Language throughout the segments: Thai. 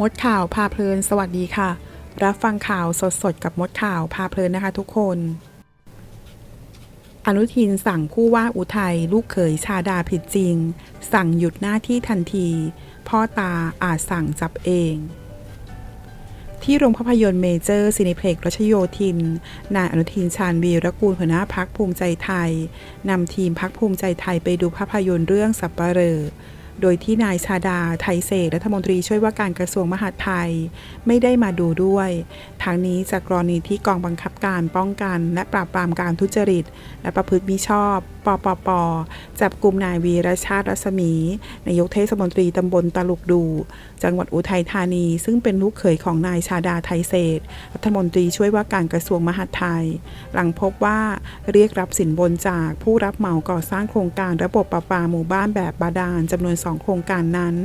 มดข่าวพาเพลิน สวัสดีค่ะ รับฟังข่าวสดๆ กับมดข่าวพาเพลินนะคะ ทุกคน อนุทินสั่งผู้ว่าอุทัยลูกเขยชาดาผิดจริง สั่งหยุดหน้าที่ทันที พ่อตาอาจสั่งจับเอง ที่โรงภาพยนตร์เมเจอร์ซินิเพล็กรัชโยธิน นายอนุทินชาญวีรกูลหัวหน้าพักภูมิใจไทยนำทีมพักภูมิใจไทยไปดูภาพยนตร์เรื่องสับปะเหร่อ โดยที่นายชาดาไทยเศษรัฐมนตรีช่วยว่าการกระทรวงมหาดไทย ไม่ได้มาดูด้วย ทางนี้จากกรณีที่กองบังคับการป้องกัน และปราบปรามการทุจริต และประพฤติมิชอบ ปปป จับกลุ่มนายวีรชาติรัศมี นายกเทศมนตรีตำบลตลุกดู จังหวัดอุทัยธานี ซึ่งเป็นลูกเขยของนายชาดาไทยเศษ รัฐมนตรีช่วยว่าการกระทรวงมหาดไทย หลังพบว่าเรียกรับสินบนจากผู้รับเหมาก่อสร้างโครงการระบบประปาหมู่บ้านแบบบาดาลจำนวน2โครงการนั้น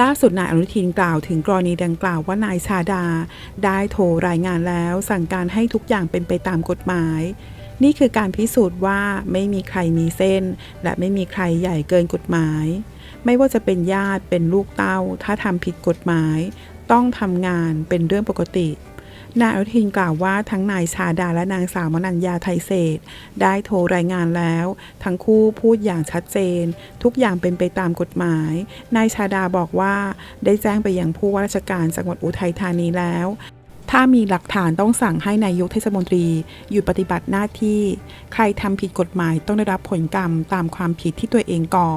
ล่าสุดนายอนุทินกล่าวถึงกรณีดังกล่าวว่านายชาดา ได้โทรรายงานแล้ว สั่งการให้ทุกอย่างเป็นไปตามกฎหมาย นี่คือการพิสูจน์ว่าไม่มีใครมีเส้น และไม่มีใครใหญ่เกินกฎหมาย ไม่ว่าจะเป็นญาติเป็นลูกเต้า ถ้าทำผิดกฎหมาย ต้องทำงานเป็นเรื่องปกติ นายอนุทินกล่าวว่าทั้งนายชาดาและนางสาวมนัญญาไทยเศษ ได้โทรรายงานแล้ว ทั้งคู่พูดอย่างชัดเจน ทุกอย่างเป็นไปตามกฎหมาย นายชาดาบอกว่าได้แจ้งไปยังผู้ว่าราชการจังหวัดอุทัยธานีแล้ว ถ้ามีหลักฐานต้องสั่งให้นายกเทศมนตรีหยุดปฏิบัติหน้าที่ ใครทำผิดกฎหมายต้องได้รับผลกรรมตามความผิดที่ตัวเองก่อ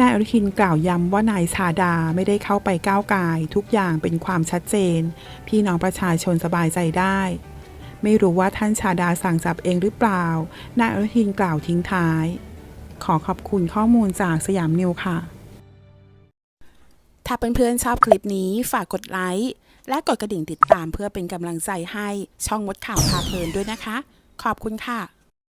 นายอนุทินกล่าวย้ำว่านายชาดาไม่ได้เข้าไปก้าวไกาย ทุกอย่างเป็นความชัดเจน พี่น้องประชาชนสบายใจได้ ไม่รู้ว่าท่านชาดาสั่งจับเองหรือเปล่านายอนุทินกล่าวทิ้งท้าย ขอขอบคุณข้อมูลจากสยามนิวค่ะ ถ้าเพื่อนๆชอบคลิปนี้ฝากกดไลค์และกดกระดิ่งติดตามเพื่อเป็นกำลังใจให้ช่องมดข่าวพาเพลินด้วยนะคะ ขอบคุณค่ะ